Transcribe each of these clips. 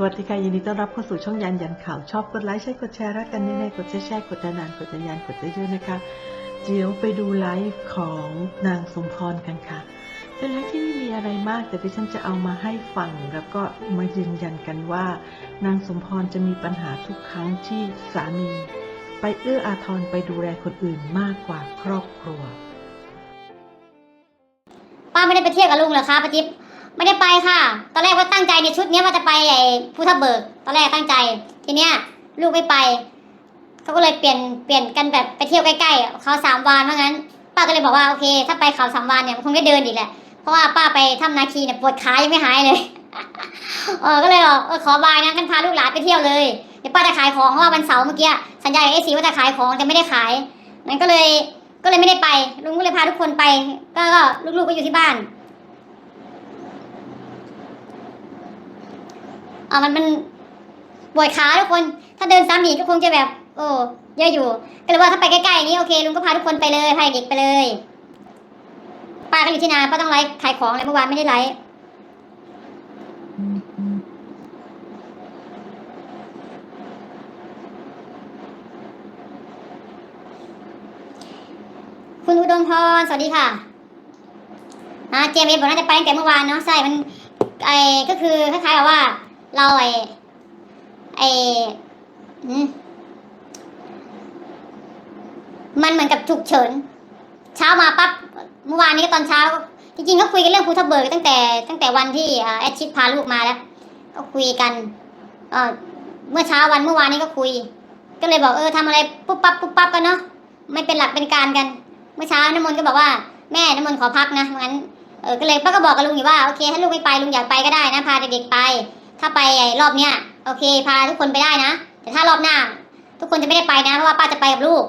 สวัสดีค่ะยินดีต้อนรับเข้าสู่ช่องยันยันข่าวชอบกดไลค์ใช้กดแชร์รักกันแน่ๆกดแชร์แชร์กดนานๆกดยันกดเยอะๆนะคะเดี๋ยวไปดูไลฟ์ของนางสมพรกันค่ะ เป็นไลฟ์ที่ไม่มีอะไรมากแต่ดิฉันจะเอามาให้ฟังแล้วก็มายืนยันกันว่า นางสมพรจะมีปัญหาทุกครั้งที่สามี ไปเอื้ออาทรไปดูแลคนอื่นมากกว่าครอบครัว ป้าไม่ได้ไปเที่ยวกับลุงเหรอคะป้าจิ๊บ ไม่ได้ไปค่ะ ตอนแรกว่าตั้งใจในชุดเนี้ยว่าจะไปไอ้ภูทับเบิก ตอนแรกตั้งใจ ทีเนี้ย ลูกไม่ไป เขาก็เลยเปลี่ยนเปลี่ยนกันแบบไปเที่ยวใกล้ๆเขาสามวันเพราะงั้น ป้าก็เลยบอกว่าโอเค ถ้าไปเขาสามวันเนี่ยมันคงได้เดินอีกแหละ เพราะว่าป้าไปถ้ำนาคีเนี่ยปวดขายังไม่หายเลย เออ ก็เลยบอกเออขอบายนะกันพาลูกหลานไปเที่ยวเลย เดี๋ยวป้าจะขายของเพราะว่าวันเสาร์เมื่อกี้สัญญากับเอซีว่าจะขายของแต่ไม่ได้ขายงั้นก็เลยก็เลยไม่ได้ไป ลุงก็เลยพาทุกคนไป ก็ลูกๆก็อยู่ที่บ้าน อมันมันปวดขาทุกคน ถ้าเดินซ้ำอีกก็คงจะแบบ โอ้เยอะอยู่ ก็เลยว่าถ้าไปใกล้ๆอย่างนี้โอเคลุงก็พาทุกคนไปเลยพาเด็กไปเลยป้าก็อยู่ที่นาป้าต้องไลฟ์ขายของอะไรเมื่อวานไม่ได้ไลฟ์คุณอุดมพรสวัสดีค่ะอ่าเจมส์บอกน่าจะไปตั้งแต่เมื่อวานเนาะใช่มันไอ้ก็คือคล้ายๆกับว่า เราไอ้ไอ้มันเหมือนกับฉุกเฉิน เช้ามาปั๊บเมื่อวานนี้ตอนเช้า จริงๆก็คุยกันเรื่องภูทับเบิกตั้งแต่ตั้งแต่วันที่แอดชิดพาลูกมาแล้ว ก็คุยกันเอ่อเมื่อเช้าวันเมื่อวานนี้ก็คุย ก็เลยบอกเออทำอะไรปุ๊บปั๊บปุ๊บปั๊บกันเนาะไม่เป็นหลักเป็นการกัน เมื่อเช้าน้ำมนต์ก็บอกว่าแม่น้ำมนต์ขอพักนะงั้นเออก็เลยป้าก็บอกกับลุงอยู่ว่าโอเคถ้าลูกไม่ไปลุงอยากไปก็ได้นะพาเด็กๆไป ถ้าไปรอบเนี้ยโอเค พาทุกคนไปได้นะ แต่ถ้ารอบหน้า ทุกคนจะไม่ได้ไปนะ เพราะว่าป้าจะไปกับลูก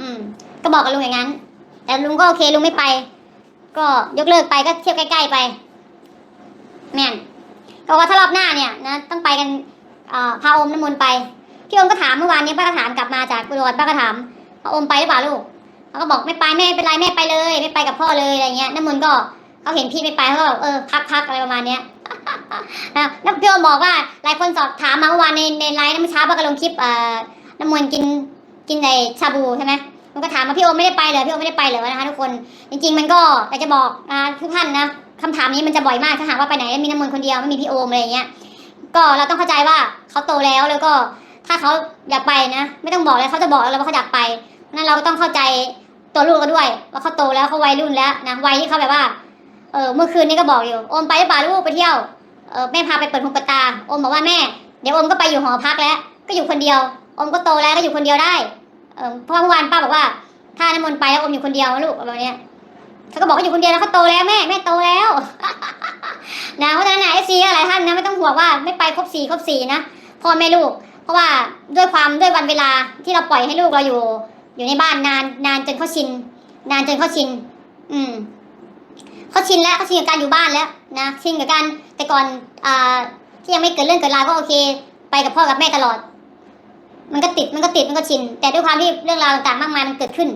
อืม ก็บอกกับลุงอย่างนั้น แต่ลุงก็โอเคลุงไม่ไป ก็ยกเลิกไปก็เที่ยวใกล้ ๆไป แม่นก็ว่าถ้ารอบหน้าเนี่ยนะต้องไปกันอ่อพาอมน้ำมนต์ไปพี่อมก็ถามเมื่อวานนี้ป้าก็ถามกลับมาจากกุโรดป้าก็ถามพาอมไปหรือเปล่าลูกเขาก็บอกไม่ไปแม่ไม่เป็นไรแม่ไปเลย ไม่ไปกับพ่อเลยอะไรเงี้ยน้ำมนต์ก็ เขาเห็นพี่ไม่ไปเขาก็บอกเออพักพักอะไรประมาณเนี้ยนะแล้วพี่อมบอกว่าหลายคนสอบถามมาเมื่อวานในในไลน์น้ำเช้าป้าก็ลงคลิปเอ่อน้ำมนกินกินในชาบูใช่ไหมมันก็ถามมาพี่โอมไม่ได้ไปเหรอพี่โอมไม่ได้ไปเหรอนะคะทุกคน จริง ๆ มันก็แต่จะบอกนะทุกท่านนะคำถามนี้มันจะบ่อยมากถ้าหากว่าไปไหนแล้วมีน้ำมนคนเดียวไม่มีพี่โอมอะไรเงี้ยก็เราต้องเข้าใจว่าเขาโตแล้วแล้วก็ถ้าเขาอยากไปนะ ไม่ต้องบอกเลยเขาจะบอกแล้วว่าเขาอยากไปนั้นเราก็ต้องเข้าใจตัวลูกก็ด้วย ว่าเขาโตแล้วเขาวัยรุ่นแล้วนะวัยที่เขาแบบว่า เออเมื่อคืนนี้ก็บอกอยู่โอมไปหรือเปล่าลูกไปเที่ยวเออแม่พาไปเปิดหูเปิดตาโอมบอกว่าแม่ เดี๋ยวโอมก็ไปอยู่หอพักแล้ว ก็อยู่คนเดียวโอมก็โตแล้วก็อยู่คนเดียวได้เออเพราะว่าเมื่อวานป้าบอกว่า ถ้าน้ำมนต์ไปแล้วโอมอยู่คนเดียวลูกแบบนี้เขาก็บอกว่าอยู่คนเดียวแล้วเขาโตแล้วแม่แม่โตแล้วนะเพราะฉะนั้นเอฟซีหลายท่านนะไม่ต้องห่วงว่าไม่ไปครบสี่ครบสี่นะพ่อแม่ลูก เพราะว่าด้วยความด้วยวันเวลาที่เราปล่อยให้ลูกเราอยู่ อยู่ในบ้านนานนานจนเขาชิน นานจนเขาชิน อืม เขาชินแล้วเขาชินกับการอยู่บ้านแล้วนะชินกับการแต่ก่อนอ่าที่ยังไม่เกิดเรื่องเกิดราวก็โอเค ไปกับพ่อกับแม่ตลอด มันก็ติดมันก็ติดมันก็ชิน แต่ด้วยความที่เรื่องราวต่างๆมากมายมันเกิดขึ้น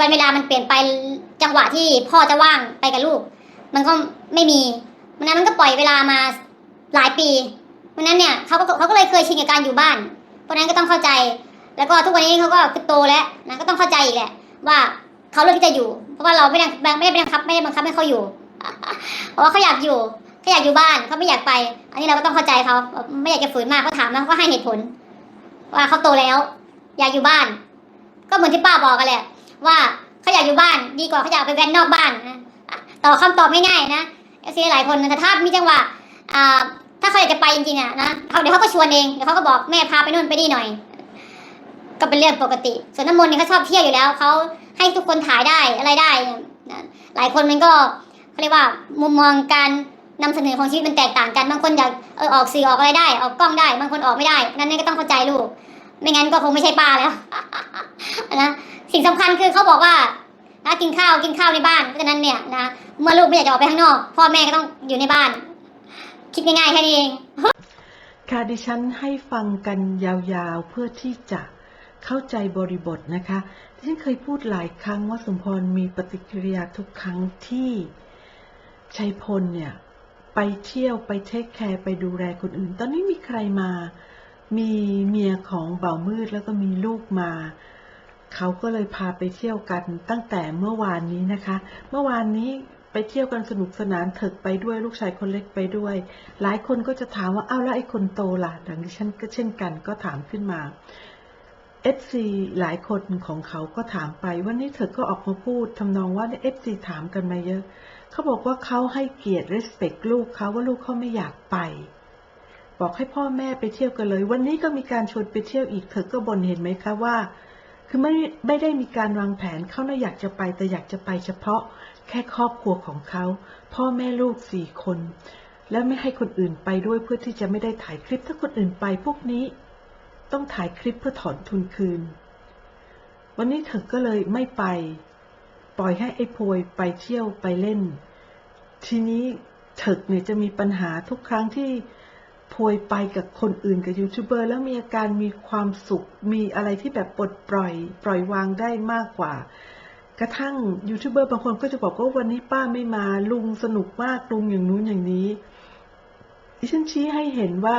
วันเวลามันเปลี่ยนไปจังหวะที่พ่อจะว่างไปกับลูก มันก็ไม่มีมันนั้นมันก็ปล่อยเวลามาหลายปีเพราะนั้นเนี่ยเขาก็เขาก็เลยเคยชินกับการอยู่บ้าน เพราะนั้นก็ต้องเข้าใจ แล้วก็ทุกวันนี้เขาก็คือโตแล้วนะก็ต้องเข้าใจอีกแหละว่าเขาเลือกที่จะอยู่ ราะว่าเราไม่ได้ไม่ได้บังคับไม่ได้บังคับให้เขาอยู่ เพราะว่าเขาอยากอยู่เขาอยากอยู่บ้านเขาไม่อยากไป อันนี้เราก็ต้องเข้าใจเขาไม่อยากจะฝืนมากเขาถามแล้วก็ให้เหตุผล ว่าเขาโตแล้ว อยากอยู่บ้าน ก็เหมือนที่ป้าบอกกันแหละว่าเขาอยากอยู่บ้าน ดีกว่าเขาอยากไปแว้นนอกบ้านนะต่อคำตอบง่ายๆนะเอซีหลายคนนะแต่ถ้ามีจังหวะอ่าถ้าเขาอยากจะไปจริงๆอะนะเขาเดี๋ยวเขาก็ชวนเองเดี๋ยวเขาก็บอกแม่พาไปนู่นไปนี่หน่อย ก็เป็นเรื่องปกติ ส่วนน้ำมนต์เนี่ยเขาชอบเที่ยวอยู่แล้วเขา ให้ทุกคนถ่ายได้อะไรได้นะหลายคนมันก็เขาเรียกว่ามุมมองการนำเสนอของชีวิตมันแตกต่างกันบางคนอยากเออออกสื่อออกอะไรได้ ออกกล้องได้ บางคนออกไม่ได้นั้นนี่ก็ต้องเข้าใจลูก ไม่งั้นก็คงไม่ใช่ป้าแล้วนะสิ่งสำคัญคือเขาบอกว่านะกินข้าวกินข้าวในบ้านเพราะฉะนั้นเนี่ยนะเมื่อลูกไม่อยากจะออกไปข้างนอก พ่อแม่ก็ต้องอยู่ในบ้าน คิดง่ายๆแค่นี้เองค่ะดิฉันให้ฟังกันยาวๆเพื่อที่จะเข้าใจบริบทนะคะ ฉันเคยพูดหลายครั้งว่าสมพรมีปฏิกิริยาทุกครั้งที่ชัยพลเนี่ย ไปเที่ยวไปเทคแคร์ไปดูแลคนอื่น ตอนนี้มีใครมา มีเมียของเบ่ามืดแล้วก็มีลูกมา เขาก็เลยพาไปเที่ยวกันตั้งแต่เมื่อวานนี้นะคะ เมื่อวานนี้ไปเที่ยวกันสนุกสนานเถิกไปด้วยลูกชายคนเล็กไปด้วย หลายคนก็จะถามว่า อ้าวแล้วไอ้คนโตล่ะดังที่ฉันก็เช่นกันก็ถามขึ้นมา FC หลายคนของเขาก็ถามไปวันนี้เธอก็ออกมาพูดทำนองว่า FC ถามกันมาเยอะ เขาบอกว่าเขาให้เกียรติ respect ลูกเขาว่าลูกเขาไม่อยากไป บอกให้พ่อแม่ไปเที่ยวกันเลย วันนี้ก็มีการชวนไปเที่ยวอีก เธอก็บ่นเห็นไหมคะว่า คือไม่ไม่ได้มีการวางแผนเขาน่าอยากจะไปแต่อยากจะไปเฉพาะ แค่ครอบครัวของเขาพ่อแม่ลูกสี่คน แล้วไม่ให้คนอื่นไปด้วยเพื่อที่จะไม่ได้ถ่ายคลิปถ้าคนอื่นไปพวกนี้ ต้องถ่ายคลิปเพื่อถอนทุนคืน วันนี้เธอก็เลยไม่ไป ปล่อยให้ไอ้โพยไปเที่ยวไปเล่น ทีนี้เถิกเนี่ยจะมีปัญหาทุกครั้งที่โพยไปกับคนอื่นกับยูทูบเบอร์แล้วมีอาการมีความสุข มีอะไรที่แบบปลดปล่อย ปล่อยวางได้มากกว่า กระทั่งยูทูบเบอร์บางคนก็จะบอกว่าวันนี้ป้าไม่มาลุงสนุกมากลุงอย่างนู้นอย่างนี้ ดิฉันชี้ให้เห็นว่า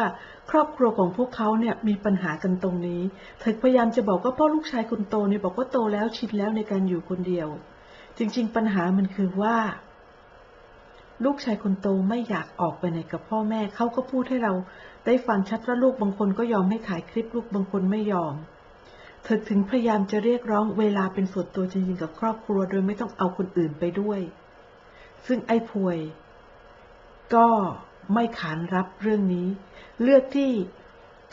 ครอบครัวของพวกเขาเนี่ยมีปัญหากันตรงนี้ เธอพยายามจะบอกว่าพ่อลูกชายคนโตเนี่ยบอกว่าโตแล้วชินแล้วในการอยู่คนเดียว จริง ๆ ปัญหามันคือว่า ลูกชายคนโตไม่อยากออกไปไหนกับพ่อแม่เขาก็พูดให้เราได้ฟังชัดว่าลูกบางคนก็ยอมให้ถ่ายคลิปลูกบางคนไม่ยอม เธอถึงพยายามจะเรียกร้องเวลาเป็นส่วนตัวจริงๆกับครอบครัวโดยไม่ต้องเอาคนอื่นไปด้วย ซึ่งไอ้พวย ก็ ไม่ขานรับเรื่องนี้ เลือกที่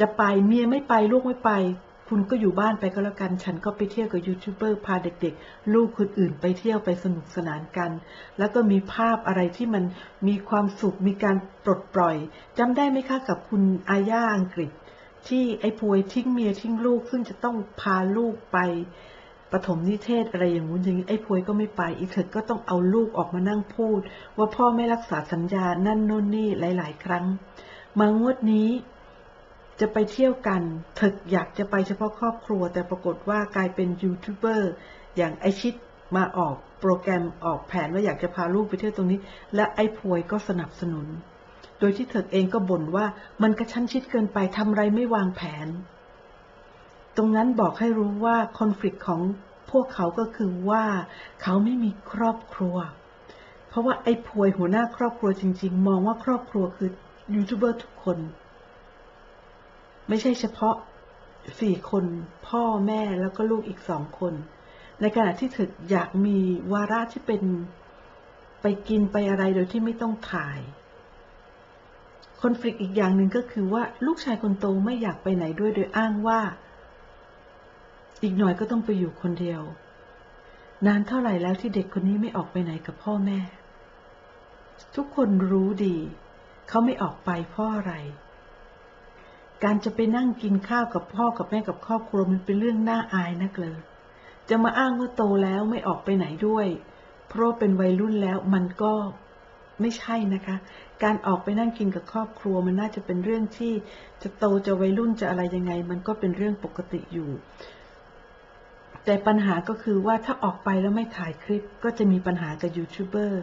จะไปเมียไม่ไปลูกไม่ไป คุณก็อยู่บ้านไปก็แล้วกัน ฉันก็ไปเที่ยวกับยูทูบเบอร์พาเด็กๆ ลูกคนอื่นไปเที่ยวไปสนุกสนานกัน แล้วก็มีภาพอะไรที่มันมีความสุขมีการปลดปล่อยจำได้ไหมคะกับคุณอาญาอังกฤษ ที่ไอ้พวยทิ้งเมียทิ้งลูกซึ่งจะต้องพาลูกไป ปฐมนิเทศอะไรอย่างงู้นอย่างนี้ไอ้พวยก็ไม่ไป อีเถิดก็ต้องเอาลูกออกมานั่งพูด ว่าพ่อไม่รักษาสัญญานั่นโน่นนี่หลาย ๆ ครั้ง มางวดนี้จะไปเที่ยวกันเถิกอยากจะไปเฉพาะครอบครัว แต่ปรากฏว่ากลายเป็นยูทูบเบอร์อย่างไอชิดมาออกโปรแกรมออกแผนว่าอยากจะพาลูกไปเที่ยวตรงนี้ และไอ้พวยก็สนับสนุน โดยที่เถิกเองก็บ่นว่ามันกระชั้นชิดเกินไปทำไรไม่วางแผน ตรงนั้นบอกให้รู้ว่าคอนฟ lict ของพวกเขาก็คือว่าเขาไม่มีครอบครัว เพราะว่าไอ้พวยหัวหน้าครอบครัวจริง ๆ มองว่าครอบครัวคือยูทูบเบอร์ทุกคน ไม่ใช่เฉพาะสี่คนพ่อแม่แล้วก็ลูกอีกสองคน ในขณะที่เธออยากมีวาระที่เป็นไปกินไปอะไรโดยที่ไม่ต้องถ่าย คอนฟ lict อีกอย่างหนึ่งก็คือว่าลูกชายคนโตไม่อยากไปไหนด้วยโดยอ้างว่า อีกหน่อยก็ต้องไปอยู่คนเดียว นานเท่าไหร่แล้วที่เด็กคนนี้ไม่ออกไปไหนกับพ่อแม่ ทุกคนรู้ดี เขาไม่ออกไปเพราะอะไร การจะไปนั่งกินข้าวกับพ่อกับแม่กับครอบครัวมันเป็นเรื่องน่าอายนักเลยจะมาอ้างว่าโตแล้วไม่ออกไปไหนด้วย เพราะเป็นวัยรุ่นแล้วมันก็ไม่ใช่นะคะ การออกไปนั่งกินกับครอบครัวมันน่าจะเป็นเรื่องที่จะโตจะวัยรุ่นจะอะไรยังไง มันก็เป็นเรื่องปกติอยู่ แต่ปัญหาก็คือว่าถ้าออกไปแล้วไม่ถ่ายคลิปก็จะมีปัญหากับยูทูบเบอร์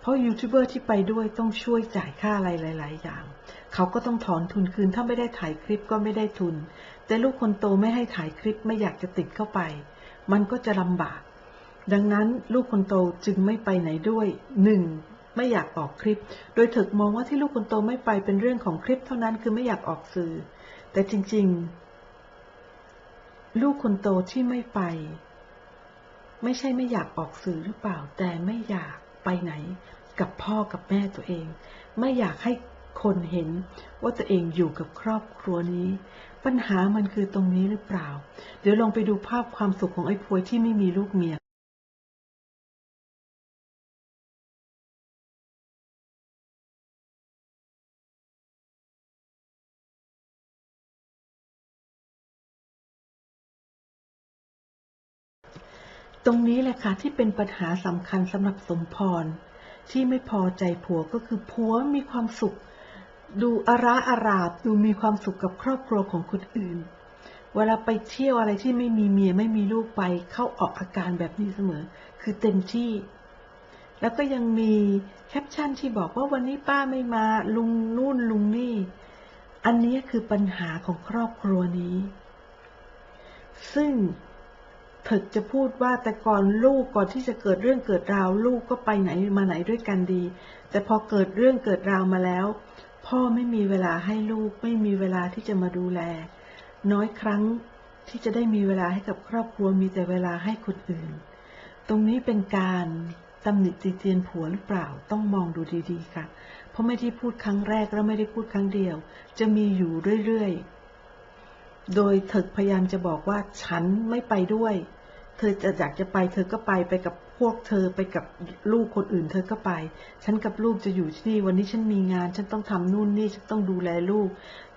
เพราะยูทูบเบอร์ที่ไปด้วยต้องช่วยจ่ายค่าอะไรหลาย ๆ อย่าง เขาก็ต้องถอนทุนคืน ถ้าไม่ได้ถ่ายคลิปก็ไม่ได้ทุน แต่ลูกคนโตไม่ให้ถ่ายคลิปไม่อยากจะติดเข้าไป มันก็จะลำบาก ดังนั้นลูกคนโตจึงไม่ไปไหนด้วยหนึ่งไม่อยากออกคลิป โดยถิกมองว่าที่ลูกคนโตไม่ไปเป็นเรื่องของคลิปเท่านั้นคือไม่อยากออกสื่อ แต่จริง ๆ ลูกคนโตที่ไม่ไป ไม่ใช่ไม่อยากออกสื่อหรือเปล่า แต่ไม่อยากไปไหน กับพ่อกับแม่ตัวเอง ไม่อยากให้คนเห็นว่าตัวเองอยู่กับครอบครัวนี้ ปัญหามันคือตรงนี้หรือเปล่า เดี๋ยวลองไปดูภาพความสุขของไอ้พวยที่ไม่มีลูกเมีย ตรงนี้แหละค่ะที่เป็นปัญหาสำคัญสำหรับสมพร ที่ไม่พอใจผัวก็คือผัวมีความสุข ดูอาระอาราบดูมีความสุขกับครอบครัวของคนอื่น เวลาไปเที่ยวอะไรที่ไม่มีเมียไม่มีลูกไปเข้าออกอาการแบบนี้เสมอ คือเต็มที่ แล้วก็ยังมีแคปชั่นที่บอกว่าวันนี้ป้าไม่มาลุงนู่นลุงนี่ อันนี้คือปัญหาของครอบครัวนี้ ซึ่ง ถึกจะพูดว่าแต่ก่อนลูกก่อนที่จะเกิดเรื่องเกิดราวลูกก็ไปไหนมาไหนด้วยกันดี แต่พอเกิดเรื่องเกิดราวมาแล้ว พ่อไม่มีเวลาให้ลูกไม่มีเวลาที่จะมาดูแล น้อยครั้งที่จะได้มีเวลาให้กับครอบครัวมีแต่เวลาให้คนอื่น ตรงนี้เป็นการตำหนิติเตียนผัวหรือเปล่าต้องมองดูดีๆค่ะ เพราะไม่ได้พูดครั้งแรกและไม่ได้พูดครั้งเดียว จะมีอยู่เรื่อยๆ โดยเถิกพยายามจะบอกว่าฉันไม่ไปด้วย เธอจะอยากจะไป เธอก็ไปไปกับพวกเธอไปกับลูกคนอื่น เธอก็ไป ฉันกับลูกจะอยู่ที่นี่ วันนี้ฉันมีงาน ฉันต้องทำนู่นนี่ ฉันต้องดูแลลูก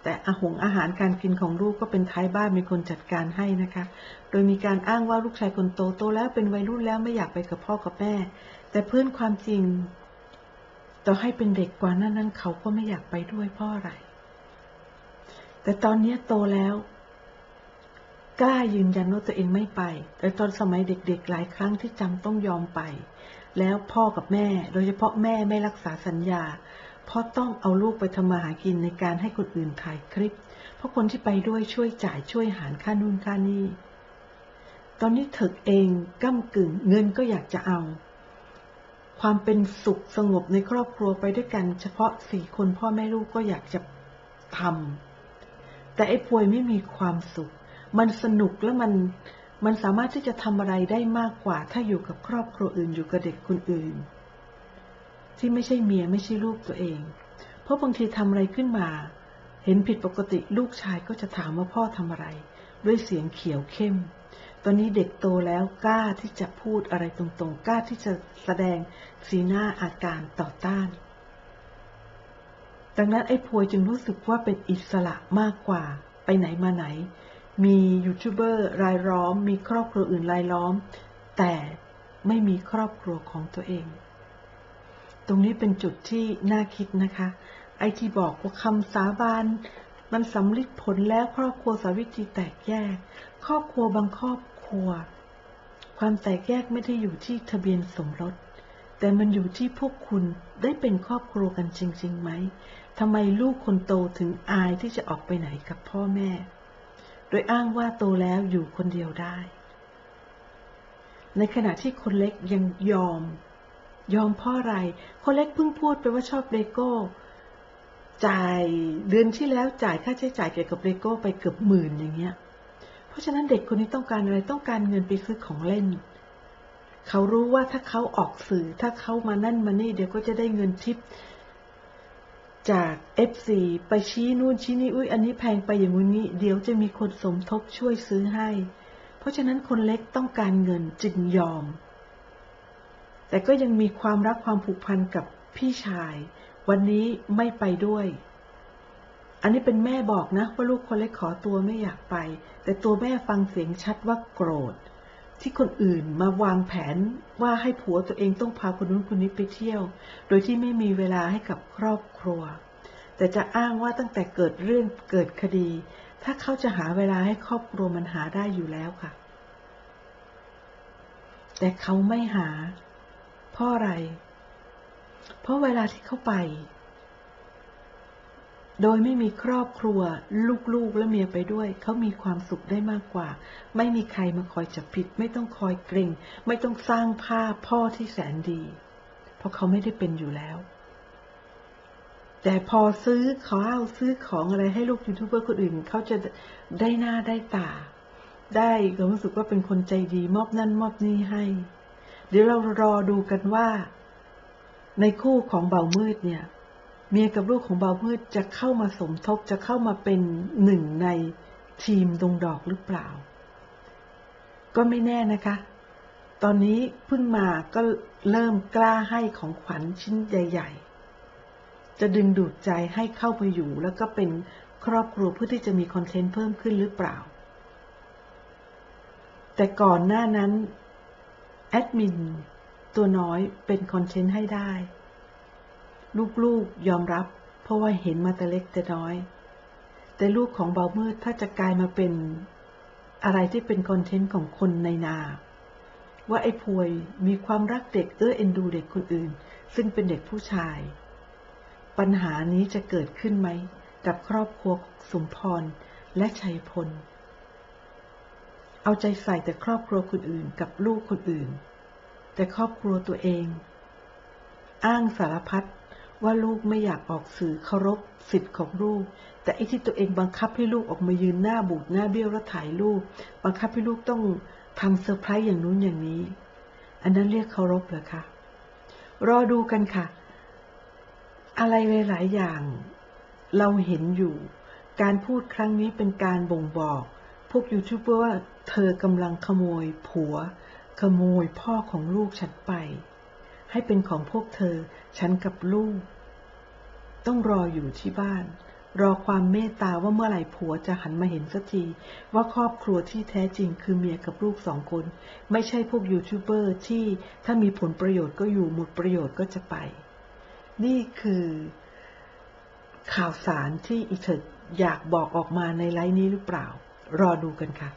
แต่อาหงอาหารการกินของลูกก็เป็นท้ายบ้านมีคนจัดการให้นะคะ โดยมีการอ้างว่าลูกชายคนโตโตแล้วเป็นวัยรุ่นแล้วไม่อยากไปกับพ่อกับแม่ แต่เพื่อนความจริง ต่อให้เป็นเด็กกว่านั้นนั้นเขาก็ไม่อยากไปด้วยเพ่ออะไรแต่ตอนนี้โตแล้ว กล้ายืนยันว่าตัวเองไม่ไป แต่ตอนสมัยเด็กๆหลายครั้งที่จำต้องยอมไป แล้วพ่อกับแม่ โดยเฉพาะแม่ไม่รักษาสัญญา เพราะต้องเอาลูกไปทำมาหากินในการให้คนอื่นถ่ายคลิป เพราะคนที่ไปด้วยช่วยจ่ายช่วยหารค่านู่นค่านี่ ตอนนี้เถิกเองก้ากึ่งเงินก็อยากจะเอา ความเป็นสุขสงบในครอบครัวไปด้วยกัน เฉพาะสี่คนพ่อแม่ลูกก็อยากจะทำแต่ไอ้พวยไม่มีความสุข มันสนุกแล้วมันมันสามารถที่จะทำอะไรได้มากกว่า ถ้าอยู่กับครอบครัวอื่นอยู่กับเด็กคนอื่น ที่ไม่ใช่เมียไม่ใช่ลูกตัวเอง เพราะบางทีทำอะไรขึ้นมา เห็นผิดปกติลูกชายก็จะถามว่าพ่อทำอะไร ด้วยเสียงเขียวเข้ม ตอนนี้เด็กโตแล้วกล้าที่จะพูดอะไรตรงๆ กล้าที่จะแสดงสีหน้าอาการต่อต้าน ดังนั้นไอ้พวยจึงรู้สึกว่าเป็นอิสระมากกว่า ไปไหนมาไหน มียูทูบเบอร์รายล้อม มีครอบครัวอื่นรายล้อม แต่ไม่มีครอบครัวของตัวเอง ตรงนี้เป็นจุดที่น่าคิดนะคะ ไอที่บอกว่าคำสาบานมันสำลิดผลแล้วครอบครัวสาวิตรีแตกแยก ครอบครัวบางครอบครัว ความแตกแยกไม่ได้อยู่ที่ทะเบียนสมรส แต่มันอยู่ที่พวกคุณได้เป็นครอบครัวกันจริงๆไหมทำไมลูกคนโตถึงอายที่จะออกไปไหนกับพ่อแม่ โดยอ้างว่าโตแล้วอยู่คนเดียวได้ ในขณะที่คนเล็กยังยอม ยอมเพ่ออะไร คนเล็กเพิ่งพูดไปว่าชอบเลโก้ จ่ายเดือนที่แล้วจ่ายค่าใช้จ่ายเกี่ยวกับเลโก้ไปเกือบหมื่นอย่างเงี้ย เพราะฉะนั้นเด็กคนนี้ต้องการอะไรต้องการเงินไปซื้อของเล่น เขารู้ว่าถ้าเขาออกสื่อ ถ้าเขามานั่นมานี่เดี๋ยวก็จะได้เงินทิป จาก F4 ไปชี้นู่นชี้นี่อุ้ยอันนี้แพงไปอย่างนี้ เดี๋ยวจะมีคนสมทบช่วยซื้อให้ เพราะฉะนั้นคนเล็กต้องการเงินจึงยอม แต่ก็ยังมีความรักความผูกพันกับพี่ชาย วันนี้ไม่ไปด้วย อันนี้เป็นแม่บอกนะว่าลูกคนเล็กขอตัวไม่อยากไป แต่ตัวแม่ฟังเสียงชัดว่าโกรธ ที่คนอื่นมาวางแผนว่าให้ผัวตัวเองต้องพาคนนู้นคนนี้ไปเที่ยว โดยที่ไม่มีเวลาให้กับครอบครัว แต่จะอ้างว่าตั้งแต่เกิดเรื่องเกิดคดี ถ้าเขาจะหาเวลาให้ครอบครัวมันหาได้อยู่แล้วค่ะ แต่เขาไม่หา เพราะอะไร เพราะเวลาที่เขาไป โดยไม่มีครอบครัว ลูกๆและเมียไปด้วย เขามีความสุขได้มากกว่า ไม่มีใครมาคอยจับผิด ไม่ต้องคอยเกรงไม่ต้องสร้างภาพพ่อที่แสนดี เพราะเขาไม่ได้เป็นอยู่แล้ว แต่พอซื้อข้าวซื้อของอะไรให้ลูกยูทูบเบอร์คนอื่น เขาจะได้หน้าได้ตา ได้ความรู้สึกว่าเป็นคนใจดีมอบนั่นมอบนี่ให้ เดี๋ยวเรารอดูกันว่า ในคู่ของเบามืดเนี่ย เมียกับลูกของเบามืดจะเข้ามาสมทบจะเข้ามาเป็นหนึ่งในทีมดงดอกหรือเปล่า ก็ไม่แน่นะคะ ตอนนี้เพิ่งมาก็เริ่มกล้าให้ของขวัญชิ้นใหญ่ ๆ จะดึงดูดใจให้เข้าไปอยู่ แล้วก็เป็นครอบครัวเพื่อที่จะมีคอนเทนต์เพิ่มขึ้นหรือเปล่า แต่ก่อนหน้านั้นแอดมินตัวน้อยเป็นคอนเทนต์ให้ได้ ลูกๆยอมรับ เพราะว่าเห็นมาแต่เล็กแต่น้อย แต่ลูกของเบามืดถ้าจะกลายมาเป็นอะไรที่เป็นคอนเทนต์ของคนในนา ว่าไอ้พวยมีความรักเด็กเอื้อเอ็นดูเด็กคนอื่น ซึ่งเป็นเด็กผู้ชาย ปัญหานี้จะเกิดขึ้นไหม กับครอบครัวสมพรและชัยพล เอาใจใส่แต่ครอบครัวคนอื่นกับลูกคนอื่น แต่ครอบครัวตัวเอง อ้างสารพัด ว่าลูกไม่อยากออกสื่อเคารพสิทธิ์ของลูก แต่ไอ้ที่ตัวเองบังคับให้ลูกออกมายืนหน้าบูดหน้าเบี้ยวแล้วถ่ายรูปบังคับให้ลูกต้องทำเซอร์ไพรส์อย่างนู้นอย่างนี้ อันนั้นเรียกเคารพเหรอคะรอดูกันค่ะ อะไรหลาย ๆ อย่าง เราเห็นอยู่ การพูดครั้งนี้เป็นการบ่งบอก พวกยูทูบเบอร์ว่าเธอกำลังขโมยผัว ขโมยพ่อของลูกฉันไป ให้เป็นของพวกเธอ ฉันกับลูก ต้องรออยู่ที่บ้าน รอความเมตตาว่าเมื่อไหร่ผัวจะหันมาเห็นสักที ว่าครอบครัวที่แท้จริงคือเมียกับลูกสองคน ไม่ใช่พวกยูทูบเบอร์ที่ถ้ามีผลประโยชน์ก็อยู่หมดประโยชน์ก็จะไป นี่คือข่าวสารที่อีเถิดอยากบอกออกมาในไลน์นี้หรือเปล่า รอดูกันค่ะ